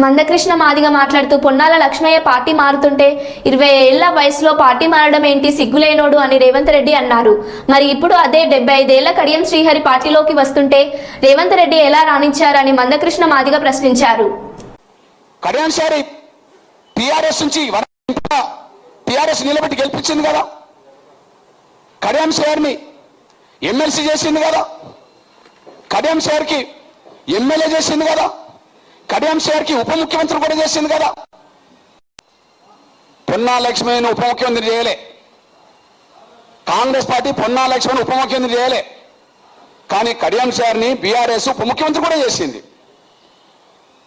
మందకృష్ణ మాదిగ మాట్లాడుతూ పొన్నాల లక్ష్మయ్య పార్టీ మారుతుంటే ఇరవై ఏళ్ళ వయసులో పార్టీ మారడం ఏంటి? సిగ్గులేనోడు అని రేవంత్ రెడ్డి అన్నారు. మరి ఇప్పుడు అదే డెబ్బై ఐదేళ్ళ కడియం శ్రీహరి పార్టీలోకి వస్తుంటే రేవంత్ రెడ్డి ఎలా రాణించారని మందకృష్ణ మాదిగ ప్రశ్నించారు. టిఆర్ఎస్ నుంచి టిఆర్ఎస్ నిలబెట్టి గెలిపించింది కదా. కళ్యాణ్ సార్ని ఎమ్మెల్సీ చేసింది కదా. కడియం సార్కి ఎమ్మెల్యే చేసింది కదా. కళ్యాణ్ సార్కి ఉప ముఖ్యమంత్రి కూడా చేసింది కదా. పొన్నా లక్ష్మణ్ ఉప ముఖ్యమంత్రి చేయలే. కాంగ్రెస్ పార్టీ పొన్నా లక్ష్మణ్ ఉప ముఖ్యమంత్రి చేయలే. కానీ కళ్యాణ్ సార్ని బీఆర్ఎస్ ఉప ముఖ్యమంత్రి కూడా చేసింది.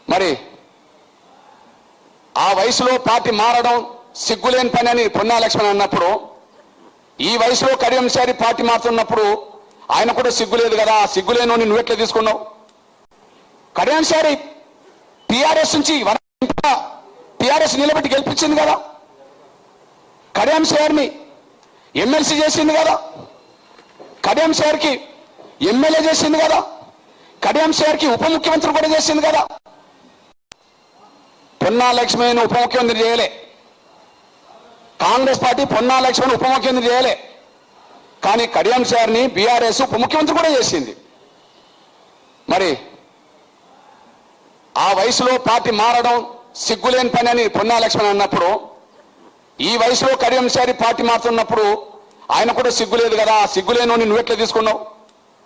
మరి ఆ వయసులో పార్టీ మారడం సిగ్గులేని పని అని పొన్నా లక్ష్మణ్ అన్నప్పుడు ఈ వయసులో కడియంశారి పార్టీ మారుతున్నప్పుడు ఆయన కూడా సిగ్గులేదు కదా. ఆ సిగ్గులేను నువ్వు ఎట్లా తీసుకున్నావు కడియంసారి టిఆర్ఎస్ నుంచి టిఆర్ఎస్ నిలబెట్టి గెలిపించింది కదా. కడియం గారిని ఎమ్మెల్సీ చేసింది కదా. కడియం గారికి ఎమ్మెల్యే చేసింది కదా. కడియం గారికి ఉప ముఖ్యమంత్రి కూడా చేసింది కదా. పొన్నా లక్ష్మణ్ ఉప ముఖ్యమంత్రి చేయలే. కాంగ్రెస్ పార్టీ పొన్నా లక్ష్మణ్ ఉప ముఖ్యమంత్రి చేయలే. కానీ కడియం గారిని బీఆర్ఎస్ ఉప ముఖ్యమంత్రి కూడా చేసింది. మరి వయసులో పార్టీ మారడం సిగ్గులేని పని అని పొన్నా లక్ష్మణ్ అన్నప్పుడు ఈ వయసులో కడియం సారి పార్టీ మారుతున్నప్పుడు ఆయన కూడా సిగ్గులేదు కదా ఆ సిగ్గులేను నువ్వు తీసుకున్నావు?